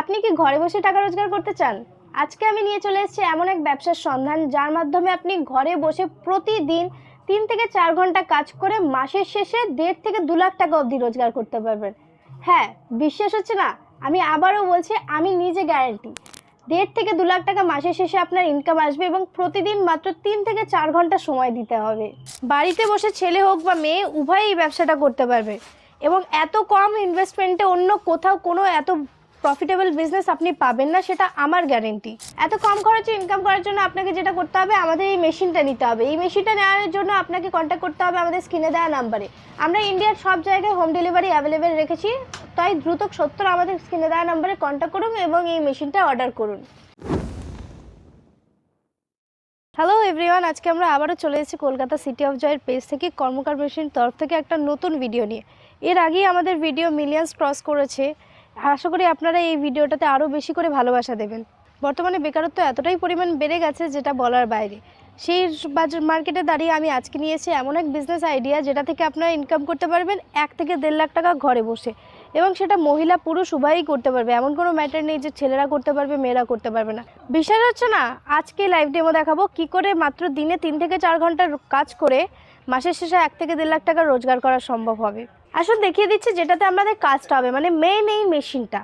আপনি কি ঘরে বসে টাকা রোজগার করতে চান? আজকে আমি নিয়ে চলে এসেছি এমন এক ব্যবসার সন্ধান, যার মাধ্যমে আপনি ঘরে বসে প্রতিদিন তিন থেকে চার ঘণ্টা কাজ করে মাসের শেষে দেড় থেকে দু লাখ টাকা অবধি রোজগার করতে পারবেন। হ্যাঁ বিশ্বাস হচ্ছে না? আমি আবারও বলছি, আমি নিজে গ্যারেন্টি দেড় থেকে দু লাখ টাকা মাসের শেষে আপনার ইনকাম আসবে এবং প্রতিদিন মাত্র তিন থেকে চার ঘণ্টা সময় দিতে হবে। বাড়িতে বসে ছেলে হোক বা মেয়ে, উভয়ই এই ব্যবসাটা করতে পারবে। এবং এত কম ইনভেস্টমেন্টে অন্য কোথাও কোনো এত প্রফিটেবল বিজনেস আপনি পাবেন না, সেটা আমার গ্যারেন্টি এত কম খরচে ইনকাম করার জন্য আপনাকে যেটা করতে হবে, আমাদের এই মেশিনটা নিতে হবে। এই মেশিনটা নেওয়ার জন্য আপনাকে কন্ট্যাক্ট করতে হবে আমাদের স্ক্রিনে দেওয়া নাম্বারে আমরা ইন্ডিয়ার সব জায়গায় হোম ডেলিভারি অ্যাভেলেবেল রেখেছি, তাই দ্রুত সত্তর আমাদের স্ক্রিনে দেওয়া নাম্বারে কন্ট্যাক্ট করুন এবং এই মেশিনটা অর্ডার করুন। হ্যালো এভরিওয়ান আজকে আমরা আবারও চলে এসেছি কলকাতা সিটি অফ জয়ের পেজ থেকে, কর্মকার মেশিন তরফ থেকে একটা নতুন ভিডিও নিয়ে। এর আগেই আমাদের ভিডিও মিলিয়ন্স ক্রস করেছে। আশা করি আপনারা এই ভিডিওটাতে আরও বেশি করে ভালোবাসা দেবেন। বর্তমানে বেকারত্ব এতটাই পরিমাণ বেড়ে গেছে যেটা বলার বাইরে। সেই বাজার মার্কেটে দাঁড়িয়ে আমি আজকে নিয়েছি এমন এক বিজনেস আইডিয়া যেটা থেকে আপনারা ইনকাম করতে পারবেন এক থেকে দেড় লাখ টাকা ঘরে বসে। এবং সেটা মহিলা, পুরুষ উভয়ই করতে পারবে। এমন কোনো ম্যাটার নেই যে ছেলেরা করতে পারবে, মেয়েরা করতে পারবে না। বিষয় হচ্ছে না, আজকে লাইভ ডেমো দেখাবো কি করে মাত্র দিনে তিন থেকে চার ঘণ্টার কাজ করে মাসের শেষে এক থেকে দেড় লাখ টাকা রোজগার করা সম্ভব হবে। আসলে দেখিয়ে দিচ্ছি যেটাতে আমাদের কাজটা হবে মানে মেন এই মেশিনটা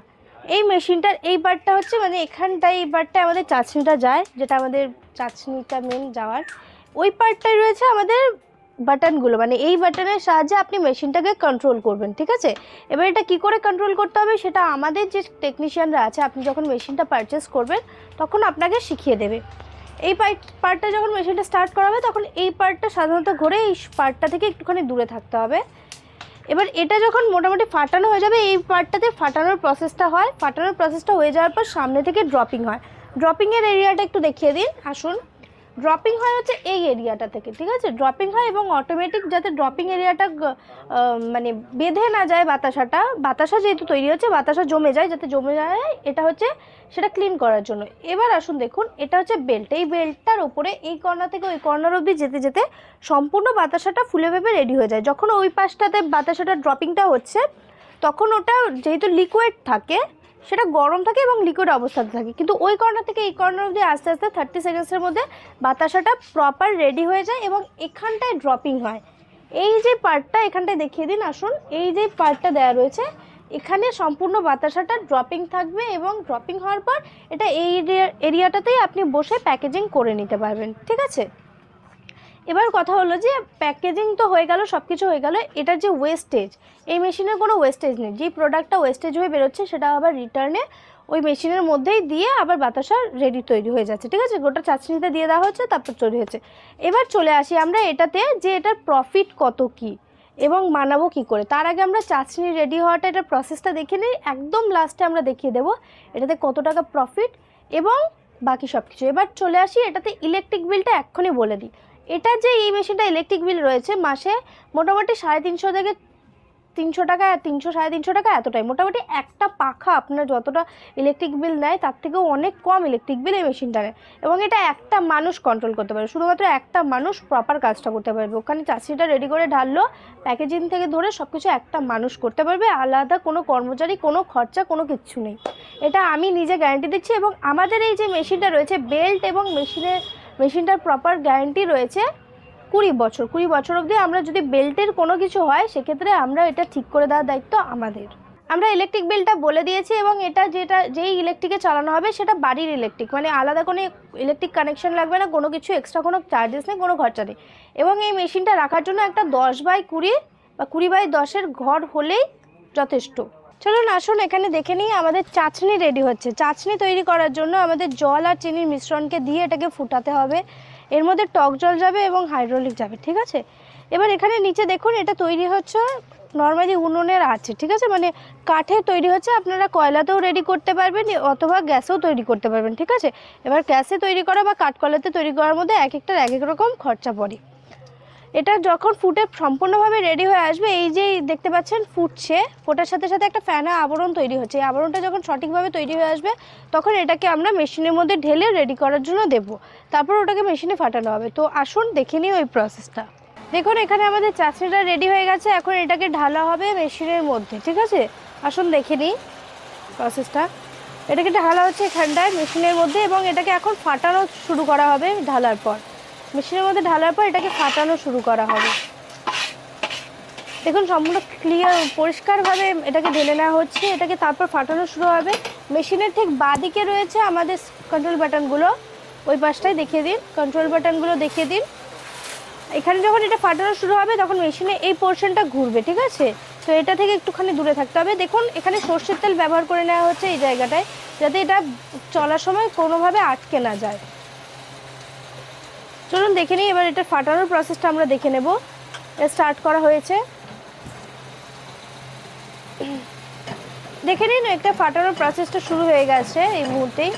এই মেশিনটার এই পার্টটা হচ্ছে মানে এখানটায় এই পার্টটা আমাদের চাচনিটা যায়, যেটা আমাদের চাচনিটা মেন যাওয়ার। ওই পার্টটাই রয়েছে আমাদের বাটনগুলো মানে এই বাটনের সাহায্যে আপনি মেশিনটাকে কন্ট্রোল করবেন, ঠিক আছে? এবার এটা কি করে কন্ট্রোল করতে হবে সেটা আমাদের যে টেকনিশিয়ানরা আছে, আপনি যখন মেশিনটা পারচেস করবেন, তখন আপনাকে শিখিয়ে দেবে। এই পার্ট পার্টটা যখন মেশিনটা স্টার্ট করা হবে তখন এই পার্টটা সাধারণত ঘুরে এই পার্টটা থেকে একটুখানি দূরে থাকতে হবে। এবার এটা যখন মোটামুটি ফাটানো হয়ে যাবে, এই পার্টটাতে ফাটানোর প্রসেসটা হয়। ফাটানোর প্রসেসটা হয়ে যাওয়ার পর সামনে থেকে ড্রপিং হয়। ড্রপিংয়ের এরিয়াটা একটু দেখিয়ে দিন। আসুন। ড্রপিং হয় হচ্ছে এই এরিয়াটা থেকে, ঠিক আছে? ড্রপিং হয় এবং অটোমেটিক যাতে ড্রপিং এরিয়াটা মানে বেঁধে না যায় বাতাসাটা, বাতাসা যেহেতু তৈরি হচ্ছে, বাতাসা জমে যায়, যাতে জমে যায়, এটা হচ্ছে সেটা ক্লিন করার জন্য। এবার আসুন দেখুন, এটা হচ্ছে বেল্ট এই বেল্টটার ওপরে এই কর্নার থেকে ওই কর্নার অবধি যেতে যেতে সম্পূর্ণ বাতাসাটা ফুলে ভেবে রেডি হয়ে যায়। যখন ওই পাশটাতে বাতাসাটা ড্রপিংটা হচ্ছে, তখন ওটা যেহেতু লিকুইড থাকে সেটা গরম থাকে এবং লিকুইড অবস্থাতে থাকে। কিন্তু ওই কর্নার থেকে এই কর্নার অবধি আস্তে আস্তে থার্টি সেকেন্ডসের মধ্যে বাতাসাটা প্রপার রেডি হয়ে যায় এবং এখানটায় ড্রপিং হয়। এই যে পার্টটা এখানটায় দেখিয়ে দিন, আসুন। এই যে পার্টটা দেওয়া রয়েছে, এখানে সম্পূর্ণ বাতাসাটা ড্রপিং থাকবে এবং ড্রপিং হওয়ার পর এটা এই এরিয়া- এরিয়াটাতেই আপনি বসে প্যাকেজিং করে নিতে পারবেন। ঠিক আছে? এবার কথা হলো যে প্যাকেজিং তো হয়ে গেল সব কিছু হয়ে গেল এটার যে ওয়েস্টেজ এই মেশিনের কোনো ওয়েস্টেজ নেই। যেই প্রোডাক্টটা ওয়েস্টেজ হয়ে বেরোচ্ছে, সেটা আবার রিটার্নে ওই মেশিনের মধ্যেই দিয়ে আবার বাতাসা রেডি তৈরি হয়ে যাচ্ছে। ঠিক আছে? গোটা চাচনিতে দিয়ে দেওয়া হচ্ছে তারপর তৈরি হচ্ছে এবার চলে আসি আমরা এটাতে যে এটার প্রফিট কত কি এবং মানাবো কি করে। তার আগে আমরা চাচনি রেডি হওয়াটা, এটার প্রসেসটা দেখে নিই। একদম লাস্টে আমরা দেখিয়ে দেবো এটাতে কত টাকা প্রফিট এবং বাকি সব কিছু এবার চলে আসি এটাতে ইলেকট্রিক বিলটা এক্ষুনি বলে দিই। এটা যে এই মেশিনটা ইলেকট্রিক বিল রয়েছে, মাসে মোটামুটি সাড়ে তিনশো থেকে তিনশো টাকা, তিনশো সাড়ে তিনশো টাকা এতটাই। মোটামুটি একটা পাখা আপনার যতটা ইলেকট্রিক বিল নেয়, তার থেকেও অনেক কম ইলেকট্রিক বিল এই মেশিনটা নেয় এবং এটা একটা মানুষ কন্ট্রোল করতে পারে শুধুমাত্র একটা মানুষ প্রপার কাজটা করতে পারবে। ওখানে চাষিটা রেডি করে ঢাললো প্যাকেজিং থেকে ধরে সব কিছু একটা মানুষ করতে পারবে, আলাদা কোনো কর্মচারী, কোনো খরচা, কোনো কিচ্ছু নেই। এটা আমি নিজে গ্যারান্টি দিচ্ছি এবং আমাদের এই যে মেশিনটা রয়েছে বেল্ট এবং মেশিনের মেশিনটার প্রপার গ্যারেন্টি রয়েছে কুড়ি বছর। কুড়ি বছর অবধি আমরা যদি বেল্টের কোনো কিছু হয়, সেক্ষেত্রে আমরা এটা ঠিক করে দেওয়ার দায়িত্ব আমাদের। আমরা ইলেকট্রিক বিলটা বলে দিয়েছি এবং এটা যেটা, যেই ইলেকট্রিকে চালানো হবে, সেটা বাড়ির ইলেকট্রিক মানে আলাদা কোনো ইলেকট্রিক কানেকশন লাগবে না, কোনো কিছু এক্সট্রা কোনো চার্জেস নেই, কোনো খরচা নেই। এবং এই মেশিনটা রাখার জন্য একটা দশ বাই কুড়ি বা কুড়ি বাই দশের ঘর হলেই যথেষ্ট। চলুন, আসুন, এখানে দেখে নিই, আমাদের চাচনি রেডি হচ্ছে। চাচনি তৈরি করার জন্য আমাদের জল আর চিনির মিশ্রণকে দিয়ে এটাকে ফুটাতে হবে। এর মধ্যে টক জল যাবে এবং হাইড্রোলিক যাবে, ঠিক আছে? এবার এখানে নিচে দেখুন, এটা তৈরি হচ্ছে নর্মালি উনুনের আছে, ঠিক আছে? মানে কাঠে তৈরি হচ্ছে, আপনারা কয়লাতেও রেডি করতে পারবেন, অথবা গ্যাসেও তৈরি করতে পারবেন, ঠিক আছে? এবার গ্যাসে তৈরি করা বা কাঠকয়লাতে তৈরি করার মধ্যে এক একটার এক এক রকম খরচা পড়ে। এটা যখন ফুটে সম্পূর্ণভাবে রেডি হয়ে আসবে, এই যে দেখতে পাচ্ছেন ফুটছে, ফোটার সাথে সাথে একটা ফ্যানা আবরণ তৈরি হচ্ছে। এই আবরণটা যখন সঠিকভাবে তৈরি হয়ে আসবে, তখন এটাকে আমরা মেশিনের মধ্যে ঢেলে রেডি করার জন্য দেব। তারপর ওটাকে মেশিনে ফাটানো হবে। তো আসুন, দেখে নিই ওই প্রসেসটা দেখুন, এখানে আমাদের চাষিটা রেডি হয়ে গেছে। এখন এটাকে ঢালা হবে মেশিনের মধ্যে, ঠিক আছে? আসুন, দেখে নিই প্রসেসটা এটাকে ঢালা হচ্ছে এখানটায় মেশিনের মধ্যে এবং এটাকে এখন ফাটানো শুরু করা হবে ঢালার পর। মেশিনের মধ্যে ঢালার পর এটাকে ফাটানো শুরু করা হবে। দেখুন, সম্পূর্ণ ক্লিয়ার পরিষ্কারভাবে এটাকে ঢেলে নেওয়া হচ্ছে। এটাকে তারপর ফাটানো শুরু হবে। মেশিনের ঠিক বাদিকে রয়েছে আমাদের কন্ট্রোল বাটনগুলো ওই পাশটায় দেখিয়ে দিন। কন্ট্রোল বাটনগুলো দেখিয়ে দিন। এখানে যখন এটা ফাটানো শুরু হবে, তখন মেশিনে এই পোর্শনটা ঘুরবে, ঠিক আছে? তো এটা থেকে একটুখানি দূরে থাকতে হবে। দেখুন, এখানে সর্ষের তেল ব্যবহার করে নেওয়া হচ্ছে এই জায়গাটায়, যাতে এটা চলার সময় কোনোভাবে আটকে না যায়। চলুন দেখে নিই, এবার এটা ফাটানোর প্রসেসটা আমরা দেখে নেব। স্টার্ট করা হয়েছে। দেখে নিন, একটা ফাটানোর প্রসেসটা শুরু হয়ে গেছে এই মুহূর্তেই।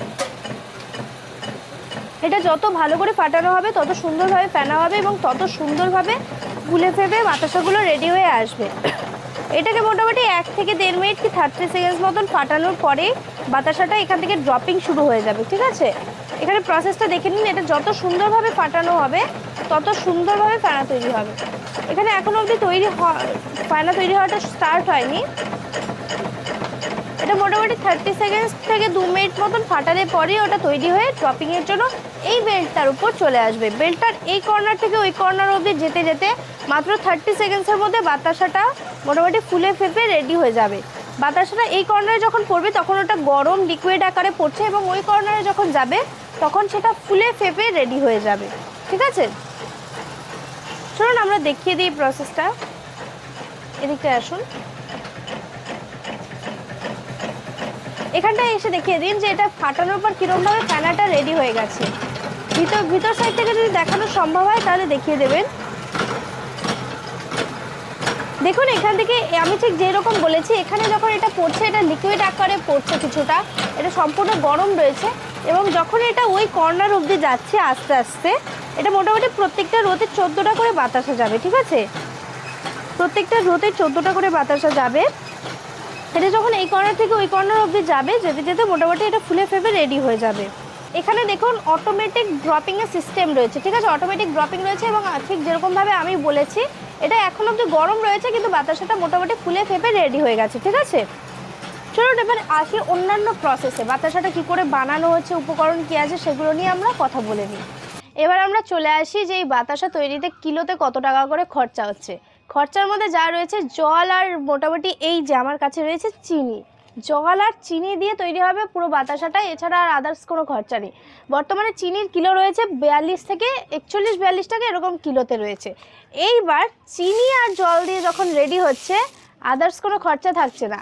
এটা যত ভালো করে ফাটানো হবে, তত সুন্দরভাবে ফেনা হবে এবং তত সুন্দরভাবে ফুলে ফেপে বাতাসাগুলো রেডি হয়ে আসবে। এটাকে মোটামুটি এক থেকে দেড় মিনিট কি থার্টি সেকেন্ডস মতন ফাটানোর পরে বাতাসাটা এখান থেকে ড্রপিং শুরু হয়ে যাবে, ঠিক আছে? এখানে প্রসেসটা দেখে নিন, এটা যত সুন্দরভাবে ফাটানো হবে, তত সুন্দরভাবে ফায়না তৈরি হবে। এখানে এখনও অবধি তৈরি ফেনা তৈরি হওয়াটা স্টার্ট হয়নি। মোটামুটি থার্টি সেকেন্ডস থেকে দু মিনিট মতন ফাটালে পরেই ওটা তৈরি হয়ে ড্রপিংয়ের জন্য এই বেল্টটার উপর চলে আসবে। বেল্টটার এই কর্নার থেকে ওই কর্নার অবধি যেতে যেতে মাত্র থার্টি সেকেন্ডসের মধ্যে বাতাসাটা মোটামুটি ফুলে ফেপে রেডি হয়ে যাবে। বাতাসাটা এই কর্নারে যখন পড়বে, তখন ওটা গরম লিকুইড আকারে পড়ছে এবং ওই কর্নারে যখন যাবে, তখন সেটা ফুলে ফেপে রেডি হয়ে যাবে। ঠিক আছে? চলুন আমরা দেখিয়ে দিই প্রসেসটা এদিকটায় আসুন। এখানটায় এসে দেখিয়ে দিন যে এটা ফাটানোর পর কীরকমভাবে ফ্যানাটা রেডি হয়ে গেছে। ভিতর ভিতর সাইড থেকে যদি দেখানো সম্ভব হয়, তাহলে দেখিয়ে দেবেন। দেখুন, এখান থেকে আমি ঠিক যেরকম বলেছি, এখানে যখন এটা পড়ছে, এটা লিকুইড আকারে পড়ছে কিছুটা। এটা সম্পূর্ণ গরম রয়েছে এবং যখন এটা ওই কর্নার অবধি যাচ্ছে আস্তে আস্তে, এটা মোটামুটি প্রত্যেকটা রোতে চোদ্দোটা করে বাতাসা যাবে, ঠিক আছে? প্রত্যেকটা রোতে চোদ্দোটা করে বাতাসা যাবে। এটা যখন এই কর্নার থেকে ওই কর্নার অবধি যাবে, যেতে যেতে মোটামুটি এটা ফুলে ফেপে রেডি হয়ে যাবে। এখানে দেখুন অটোমেটিক ড্রপিংয়ের সিস্টেম রয়েছে, ঠিক আছে? অটোমেটিক ড্রপিং রয়েছে এবং ঠিক যেরকমভাবে আমি বলেছি, এটা এখন অবধি গরম রয়েছে, কিন্তু বাতাসাটা মোটামুটি ফুলে ফেপে রেডি হয়ে গেছে, ঠিক আছে? চলুন এবার আসি অন্যান্য প্রসেসে বাতাসাটা কি করে বানানো হচ্ছে, উপকরণ কী আছে, সেগুলো নিয়ে আমরা কথা বলে নিই। এবার আমরা চলে আসি যে এই বাতাসা তৈরিতে কিলোতে কত টাকা করে খরচা হচ্ছে। খরচার মধ্যে যা রয়েছে, জল আর মোটামুটি এই যে আমার কাছে রয়েছে চিনি। জল আর চিনি দিয়ে তৈরি হবে পুরো বাতাসাটা, এছাড়া আর আদার্স কোনো খরচা নেই। বর্তমানে চিনির কিলো রয়েছে বিয়াল্লিশ থেকে একচল্লিশ বিয়াল্লিশ টাকা, এরকম কিলোতে রয়েছে। এইবার চিনি আর জল দিয়ে যখন রেডি হচ্ছে আদার্স কোনো খরচা থাকছে না।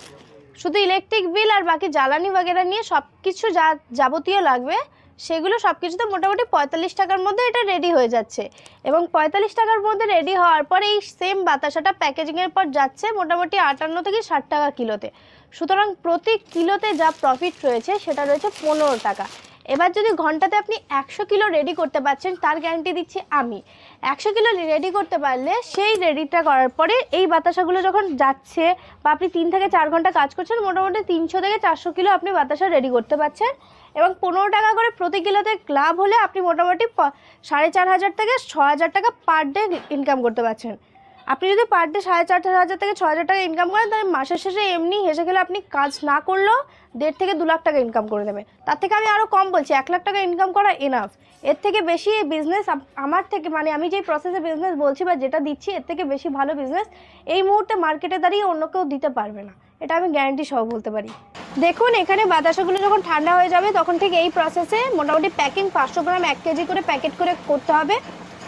শুধু ইলেকট্রিক বিল আর বাকি জ্বালানি বাগেরা নিয়ে সব কিছু যা যাবতীয় লাগবে সেগুলো সব কিছুতে মোটামুটি পঁয়তাল্লিশ টাকার মধ্যে এটা রেডি হয়ে যাচ্ছে। এবং পঁয়তাল্লিশ টাকার মধ্যে রেডি হওয়ার পর এই সেম বাতাসাটা প্যাকেজিংয়ের পর যাচ্ছে মোটামুটি আটান্ন থেকে ষাট টাকা কিলোতে। সুতরাং প্রতি কিলোতে যা প্রফিট রয়েছে সেটা রয়েছে পনেরো টাকা। এবার যদি ঘন্টাতে আপনি একশো কিলো রেডি করতে পারছেন, তার গ্যারান্টি দিচ্ছি আমি। একশো কিলো রেডি করতে পারলে সেই রেডিটা করার পরে এই বাতাসাগুলো যখন যাচ্ছে বা আপনি তিন থেকে চার ঘণ্টা কাজ করছেন, মোটামুটি তিনশো থেকে চারশো কিলো আপনি বাতাসা রেডি করতে পারছেন। এবং পনেরো টাকা করে প্রতি কিলোতে লাভ হলে আপনি মোটামুটি সাড়ে চার হাজার থেকে ছ হাজার টাকা পার ডে ইনকাম করতে পারছেন। আপনি যদি পার ডে সাড়ে চার হাজার থেকে ছ হাজার টাকা ইনকাম করেন, তাহলে মাসের শেষে এমনি হেসে গেলে আপনি কাজ না করলেও দেড় থেকে দু লাখ টাকা ইনকাম করে দেবেন তার থেকে আমি আরও কম বলছি, এক লাখ টাকা ইনকাম করা এনাফ এর থেকে বেশি বিজনেস আমার থেকে মানে আমি যেই প্রসেসে বিজনেস বলছি বা যেটা দিচ্ছি, এর থেকে বেশি ভালো বিজনেস এই মুহূর্তে মার্কেটে দাঁড়িয়ে অন্য কেউ দিতে পারবে না। এটা আমি গ্যারান্টি সহ বলতে পারি। দেখুন, এখানে বাতাসাগুলো যখন ঠান্ডা হয়ে যাবে, তখন ঠিক এই প্রসেসে মোটামুটি প্যাকিং পাঁচশো গ্রাম এক কেজি করে প্যাকেট করে করতে হবে।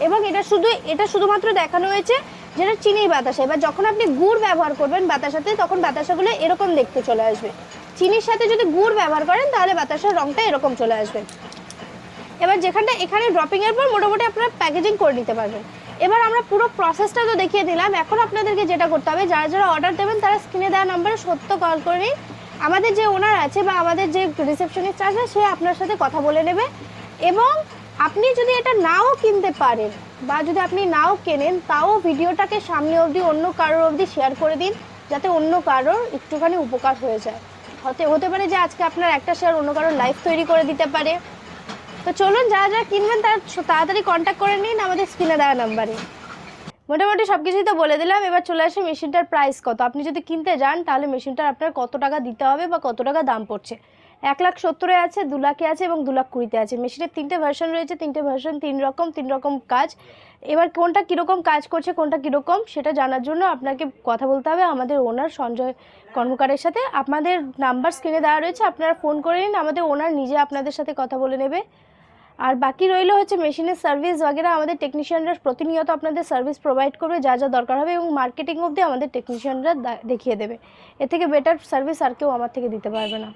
এবং এটা শুধু, এটা শুধুমাত্র দেখানো হয়েছে যেটা চিনির বাতাসা। এবার যখন আপনি গুড় ব্যবহার করবেন বাতাসাতে, তখন বাতাসাগুলো এরকম দেখতে চলে আসবে। চিনির সাথে যদি গুড় ব্যবহার করেন, তাহলে বাতাসার রঙটা এরকম চলে আসবে। এবার যেখানটা এখানে ড্রপিং এর পর মোটামুটি আপনারা প্যাকেজিং করে নিতে পারবেন। এবার আমরা পুরো প্রসেসটা তো দেখিয়ে দিলাম। এখন আপনাদেরকে যেটা করতে হবে, যারা যারা অর্ডার দেবেন, তারা স্ক্রিনে দেওয়া নম্বরে সত্য কল করে আমাদের যে ওনার আছে বা আমাদের যে রিসেপশনিস্ট আছে, সে আপনার সাথে কথা বলে নেবে। এবং আপনি যদি এটা নাও কিনতে পারেন বা যদি আপনি নাও কেনেন, তাও ভিডিওটাকে সামনে অবধি অন্য কারোর অবধি শেয়ার করে দিন, যাতে অন্য কারোর একটুখানি উপকার হয়ে যায়। হতে হতে পারে যে আজকে আপনার একটা শেয়ার অন্য কারোর লাইফ তৈরি করে দিতে পারে। তো চলুন যারা যারা কিনবেন তারা তাড়াতাড়ি কন্ট্যাক্ট করে নিন আমাদের স্ক্রিনে দেওয়া নাম্বারে মোটামুটি সব কিছুই তো বলে দিলাম, এবার চলে আসে মেশিনটার প্রাইস কত। আপনি যদি কিনতে যান, তাহলে মেশিনটার আপনার কত টাকা দিতে হবে বা কত টাকা দাম পড়ছে। এক লাখ সত্তরে আছে, দু লাখে আছে এবং দু লাখ কুড়িতে আছে। মেশিনের তিনটে ভার্সন রয়েছে, তিনটে ভার্সন তিন রকম তিন রকম কাজ। এবার কোনটা কীরকম কাজ করছে, কোনটা কীরকম, সেটা জানার জন্য আপনাকে কথা বলতে হবে আমাদের ওনার সঞ্জয় কর্মকারের সাথে। আপনাদের নাম্বার স্ক্রিনে দেওয়া রয়েছে, আপনারা ফোন করে নিন, আমাদের ওনার নিজে আপনাদের সাথে কথা বলে নেবে। আর বাকি রইল হচ্ছে মেশিনের সার্ভিস বাগেরা আমাদের টেকনিশিয়ানরা প্রতিনিয়ত আপনাদের সার্ভিস প্রোভাইড করবে, যা যা দরকার হবে এবং মার্কেটিং অবধি আমাদের টেকনিশিয়ানরা দেখিয়ে দেবে। এর থেকে বেটার সার্ভিস আর কেউ আমার থেকে দিতে পারবে না।